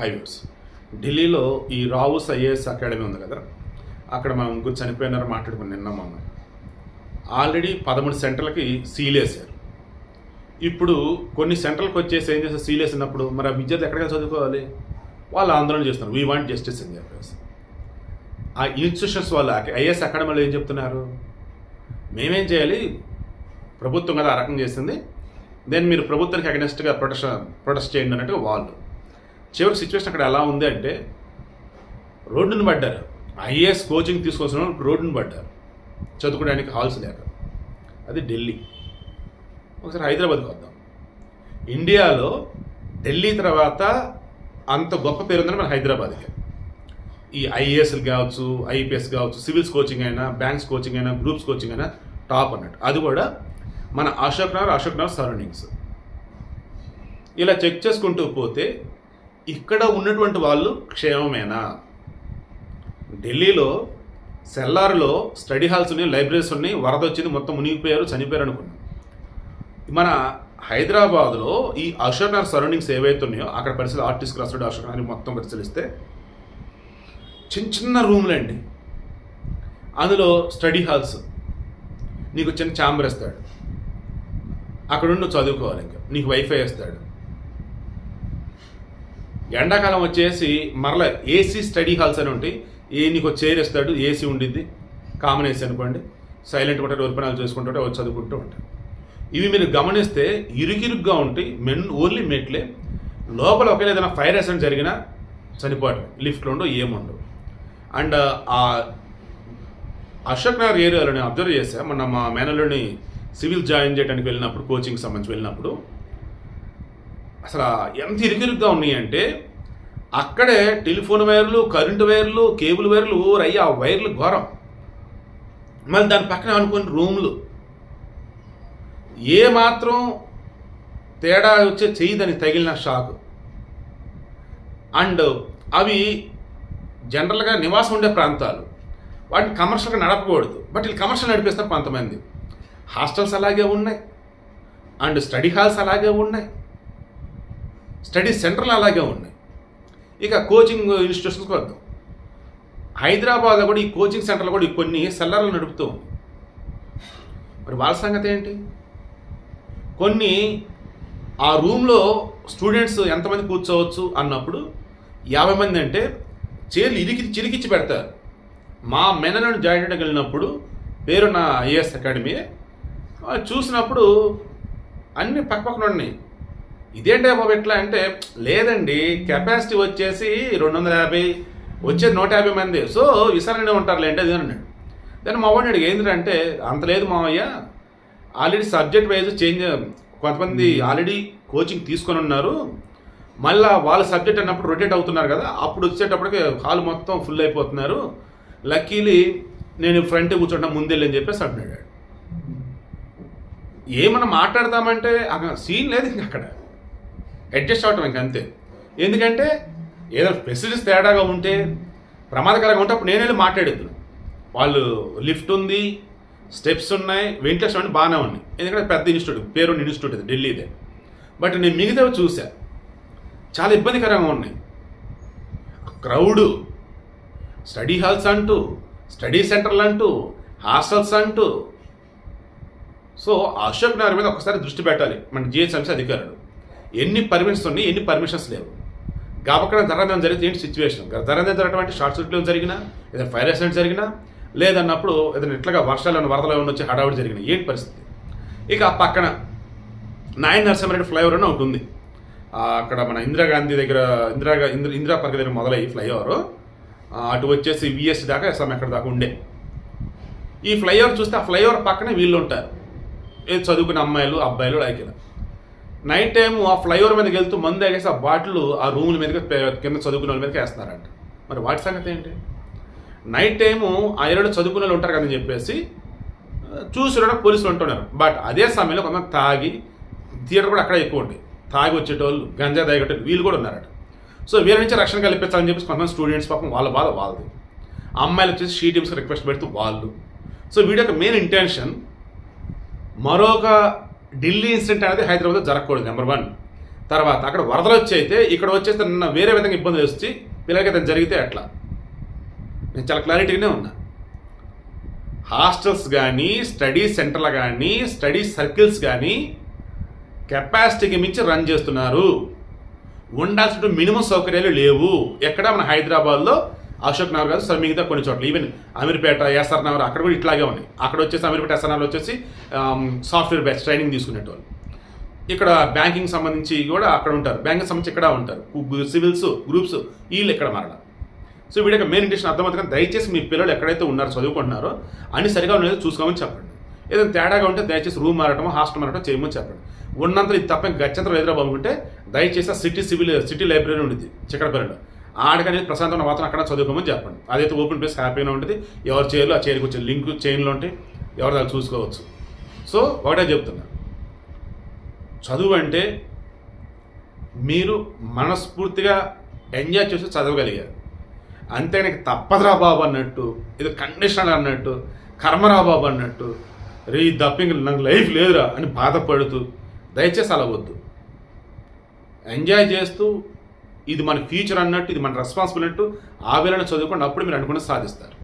Highways ఢిల్లీలో ఈ Rao's IAS academy ఉంది కదా? అక్కడ మనం ముగ్గురు చనిపోయినారు మాట్లాడుకుని నిన్న మనం ఆల్రెడీ పదమూడు సెంటర్లకి సీల్ వేసారు ఇప్పుడు కొన్ని సెంటర్లకు వచ్చేసి ఏం చేస్తారు? సీల్ వేసినప్పుడు మరి ఆ విద్యార్థి ఎక్కడికి చదువుకోవాలి? వాళ్ళు ఆందోళన చేస్తున్నారు. వీ వాంట్ జస్టిస్ అని చెప్పేసి ఆ ఇన్స్టిట్యూషన్స్ వాళ్ళు ఐఏఎస్ అకాడమీలో ఏం చెప్తున్నారు? మేమేం చేయాలి? ప్రభుత్వం కదా ఆ రకం చేసింది. దెన్ మీరు ప్రభుత్వానికి అగెనిస్ట్గా ప్రొటెస్ట్ ప్రొటెస్ట్ చేయండి అన్నట్టుగా వాళ్ళు చివరి సిచ్యువేషన్ అక్కడ ఎలా ఉంది అంటే రోడ్డును పడ్డారు. ఐఏఎస్ కోచింగ్ తీసుకోవాల్సిన వాళ్ళు రోడ్డును పడ్డారు. చదువుకోవడానికి హాల్స్ లేక. అది ఢిల్లీ. ఒకసారి హైదరాబాద్కి వద్దాం. ఇండియాలో ఢిల్లీ తర్వాత అంత గొప్ప పేరు ఉందని మన హైదరాబాద్కి. ఈ ఐఏఎస్లు కావచ్చు ఐపీఎస్ కావచ్చు సివిల్స్ కోచింగ్ అయినా బ్యాంక్స్ కోచింగ్ అయినా గ్రూప్స్ కోచింగ్ అయినా టాప్ అన్నట్టు. అది కూడా మన అశోక్ నగర్ అశోక్ నగర్ సరౌండింగ్స్. ఇలా చెక్ చేసుకుంటూ పోతే ఇక్కడ ఉన్నటువంటి వాళ్ళు క్షేమమేనా? ఢిల్లీలో సెల్లార్లో స్టడీ హాల్స్ ఉన్నాయి లైబ్రరీస్ ఉన్నాయి వరద వచ్చింది మొత్తం మునిగిపోయారు చనిపోయారు అనుకున్నాం. మన హైదరాబాద్లో ఈ అశోక్ నగర్ సరౌండింగ్స్ ఏవైతే ఉన్నాయో అక్కడ పరిస్థితి ఆర్టిస్ట్ క్లాస్ అశోక్ నగర్ మొత్తం పరిశీలిస్తే చిన్న చిన్న రూమ్లు అండి. అందులో స్టడీ హాల్స్ నీకు చిన్న ఛాంబర్ ఇస్తాడు. అక్కడ నువ్వు చదువుకోవాలి ఇంకా నీకు వైఫై ఇస్తాడు. ఎండాకాలం వచ్చేసి మరలా ఏసీ స్టడీ హాల్స్ అని ఉంటాయి. ఏ నీకు చైర్ ఇస్తాడు ఏసీ ఉండిద్ది. కామన్ ఏసీ అనుకోండి. సైలెంట్ ఉంటాడు ఒరిపనాలు చేసుకుంటుంటే వచ్చి చదువుకుంటూ ఉంటాడు ఇవి మీరు గమనిస్తే ఇరుకిరుగ్గా ఉంటాయి. మెన్ ఓన్లీ మెట్లే. లోపల ఒకవేళ ఏదైనా ఫైర్ యాక్సిడెంట్ జరిగినా చనిపోవడం లిఫ్ట్లో ఉండవు ఏముండవు అండ్ ఆ అశోక్ నగర్ ఏరియాలో నేను అబ్జర్వ్ చేశా. మొన్న మా మేనలోని సివిల్ జాయిన్ చేయడానికి వెళ్ళినప్పుడు కోచింగ్ సంబంధించి వెళ్ళినప్పుడు. అసలు ఎంత ఇరుకిరుగ్గా ఉన్నాయంటే అక్కడే టెలిఫోన్ వైర్లు కరెంటు వైర్లు కేబుల్ వైర్లు ఊరయ్యి ఆ వైర్లు ఘోరం. మళ్ళీ దాని పక్కన అనుకుని రూములు. ఏ మాత్రం తేడా వచ్చే చెయ్యి దానికి తగిలిన షాక్. అండ్ అవి జనరల్గా నివాసం ఉండే ప్రాంతాలు. వాటిని కమర్షియల్గా నడపకూడదు. బట్ వీళ్ళు కమర్షియల్ నడిపిస్తారు కొంతమంది. హాస్టల్స్ అలాగే ఉన్నాయి. అండ్ స్టడీ హాల్స్ అలాగే ఉన్నాయి. స్టడీ సెంటర్లు అలాగే ఉన్నాయి. ఇక కోచింగ్ ఇన్స్టిట్యూషన్స్కి వద్దాం. హైదరాబాద్లో కూడా ఈ కోచింగ్ సెంటర్లు కూడా ఈ కొన్ని సెల్లర్లు నడుపుతూ ఉంది మరి వాళ్ళ సంగతి ఏంటి? కొన్ని ఆ రూమ్లో స్టూడెంట్స్ ఎంతమంది కూర్చోవచ్చు అన్నప్పుడు యాభై మంది అంటే చీరలు ఇరికి చిరికిచ్చి పెడతారు. మా మెనలను జాయిన్ చేయడానికి వెళ్ళినప్పుడు నా ఐఏఎస్ అకాడమీ. చూసినప్పుడు అన్ని పక్క పక్కన ఉన్నాయి. ఇదేంటే బాబు ఎట్లా అంటే లేదండి కెపాసిటీ వచ్చేసి రెండు వందల యాభై వచ్చేది నూట యాభై మంది. సో విసరణ ఉంటారులే అంటే అది అన్నాడు. దాన్ని మా వాడిని అడిగి ఏంటంటే అంత లేదు మావయ్య ఆల్రెడీ సబ్జెక్ట్ వైజ్ చేంజ్ కొంతమంది ఆల్రెడీ కోచింగ్ తీసుకొని ఉన్నారు. మళ్ళా వాళ్ళ సబ్జెక్ట్ అన్నప్పుడు రొటేట్ అవుతున్నారు కదా అప్పుడు వచ్చేటప్పటికి హాల్ మొత్తం ఫుల్ అయిపోతున్నారు. లక్కీలీ నేను ఫ్రంట్ కూర్చుంటా ముందెళ్ళి అని చెప్పేసి అంటున్నాడు ఏమన్నా మాట్లాడతామంటే అక్కడ సీన్ లేదు ఇంక అక్కడ. అడ్జస్ట్ అవటం ఇంక అంతే. ఎందుకంటే ఏదైనా ఫెసిలిటీస్ తేడాగా ఉంటే ప్రమాదకరంగా ఉంటే అప్పుడు నేను వెళ్ళి మాట్లాడేద్దు వాళ్ళు లిఫ్ట్ ఉంది స్టెప్స్ ఉన్నాయి వెంటిలేషన్ అంటే బాగానే ఉన్నాయి ఎందుకంటే పెద్ద ఇన్స్టిట్యూట్ పేరు ఇన్స్టిట్యూట్ ఇది ఢిల్లీదే. బట్ నేను మిగతావి చూసా చాలా ఇబ్బందికరంగా ఉన్నాయి. క్రౌడు స్టడీ హాల్స్ అంటూ స్టడీ సెంటర్లు అంటూ హాస్టల్స్ అంటూ. సో అశోక్ నగర్ మీద ఒకసారి దృష్టి పెట్టాలి. మన జిహెచ్ఎంసీ అధికారులు. ఎన్ని పర్మిషన్స్ ఉన్నాయి ఎన్ని పర్మిషన్స్ లేవు. కాబట్టి ధరణం జరిగితే ఏంటి సిచ్యువేషన్ ధరణం జరగడం అంటే షార్ట్ సర్క్యూట్ జరిగినా ఏదైనా ఫైర్ యాక్సిడెంట్ జరిగినా లేదన్నప్పుడు ఏదైనా ఇట్లాగా వర్షాలను వరదలు ఏమైనా వచ్చి హడావుడి జరిగిన ఏంటి పరిస్థితి? ఇక ఆ పక్కన నాయన నరసింహారెడ్డి ఫ్లైఓవర్ అని ఒకటి ఉంది. అక్కడ మన ఇందిరాగాంధీ దగ్గర ఇందిరా ఇందిరా ఇందిరా పార్క్ దగ్గర మొదలయ్యి ఫ్లైఓవర్ అటు వచ్చేసి విఎస్ దాకా ఎస్ఎం ఎక్కడ దాకా ఉండే. ఈ ఫ్లైఓవర్ చూస్తే ఆ ఫ్లైఓవర్ పక్కనే వీళ్ళు ఉంటారు. ఏది అమ్మాయిలు అబ్బాయిలు లైక్ నైట్ టైం ఆ ఫ్లైఓవర్ మీదకి వెళ్తూ మందు ఎగేసి ఆ బాటిల్ ఆ రూముల మీదకి కింద చదువుకునే వాళ్ళ మీదకి వేస్తున్నారంట. మరి వాటి సంగతి ఏంటి? నైట్ టైము ఆ ఏరియాలో చదువుకునే వాళ్ళు ఉంటారు కదని చెప్పేసి చూసిన పోలీసులు ఉంటున్నారు. బట్ అదే సమయంలో కొంతమంది తాగి థియేటర్ కూడా అక్కడ ఎక్కువ ఉంటాయి తాగి వచ్చేటోళ్ళు గంజా తాగేటోళ్ళు వీళ్ళు కూడా ఉన్నారట. సో వీళ్ళ నుంచి రక్షణ కల్పించాలని చెప్పేసి కొంతమంది స్టూడెంట్స్ పాపం వాళ్ళ బాధ వాళ్ళది. అమ్మాయిలు వచ్చేసి షీ టీమ్స్కి రిక్వెస్ట్ పెడుతూ వాళ్ళు. సో వీడి యొక్క మెయిన్ ఇంటెన్షన్ మరొక ఢిల్లీ ఇన్సిడెంట్ అనేది హైదరాబాద్లో జరగకూడదు నెంబర్ వన్ తర్వాత అక్కడ వరదలు వచ్చి అయితే ఇక్కడ వచ్చేస్తే నిన్న వేరే విధంగా ఇబ్బంది వచ్చి పిల్లలకి ఏదైనా జరిగితే ఎట్లా? నేను చాలా క్లారిటీగానే ఉన్నా. హాస్టల్స్ కానీ స్టడీ సెంటర్లు కానీ స్టడీ సర్కిల్స్ కానీ కెపాసిటీకి మించి రన్ చేస్తున్నారు. ఉండాల్సిన మినిమం సౌకర్యాలు లేవు. ఎక్కడ? మన హైదరాబాద్లో అశోక్ నగర్ కాదు సార్ మిగతా కొన్ని చోట్ల. ఈవెన్ అమీర్పేట ఎస్ఆర్ నగర్ అక్కడ కూడా ఇట్లాగే ఉన్నాయి. అక్కడ వచ్చేసి అమీర్పేట ఎస్ఆర్ నగర్ వచ్చేసి సాఫ్ట్వేర్ బేస్ ట్రైనింగ్ తీసుకునేటోళ్ళు. ఇక్కడ బ్యాంకింగ్ సంబంధించి కూడా అక్కడ ఉంటారు. బ్యాంకింగ్ సంబంధించి ఇక్కడ ఉంటారు. సివిల్స్ గ్రూప్స్ వీళ్ళు ఇక్కడ మారడం సో వీడి యొక్క మెయిన్ ఇంటెన్షన్ అర్థమవుతుంది కానీ దయచేసి మీ పిల్లలు ఎక్కడైతే ఉన్నారో చదువుకుంటున్నారో అన్ని సరిగా ఉండేది చూసుకోమని చెప్పండి. ఏదైనా తేడాగా ఉంటే దయచేసి రూమ్ మారటం హాస్టల్ మారటం చేయమని చెప్పండి. ఉన్నంతలో ఇది తప్ప గచ్చంతరం గత్యంతరం ఎదురా అనుకుంటే దయచేసి సిటీ సివిల్ సిటీ లైబ్రరీ ఉండేది చిక్కడపల్లిలో. ఆడకనేది ప్రశాంతమైన వాతావరణం అక్కడ చదువుకోమని చెప్పండి. అదైతే ఓపెన్ ప్లేస్ హ్యాపీగా ఉంటుంది. ఎవరు చేయరు ఆ చైర్కి వచ్చే లింక్ చైన్లో ఉంటే ఎవరు దాన్ని చూసుకోవచ్చు. సో ఒకటే చెప్తున్నా. చదువు అంటే మీరు మనస్ఫూర్తిగా ఎంజాయ్ చేసి చదవగలిగారు. అంతే నాకు తప్పదురా బాబు అన్నట్టు ఇది కండిషన్ అన్నట్టు కర్మరా బాబు అన్నట్టు రే ఈ దప్పింగ్ నాకు లైఫ్ లేదురా అని బాధపడుతూ దయచేసి అలా వద్దు. ఎంజాయ్ చేస్తూ ఇది మన ఫ్యూచర్ అన్నట్టు ఇది మన రెస్పాన్సిబుల్ అన్నట్టు ఆ వేళను చదువుకోండి అప్పుడు మీరు అనుకున్నది సాధిస్తారు.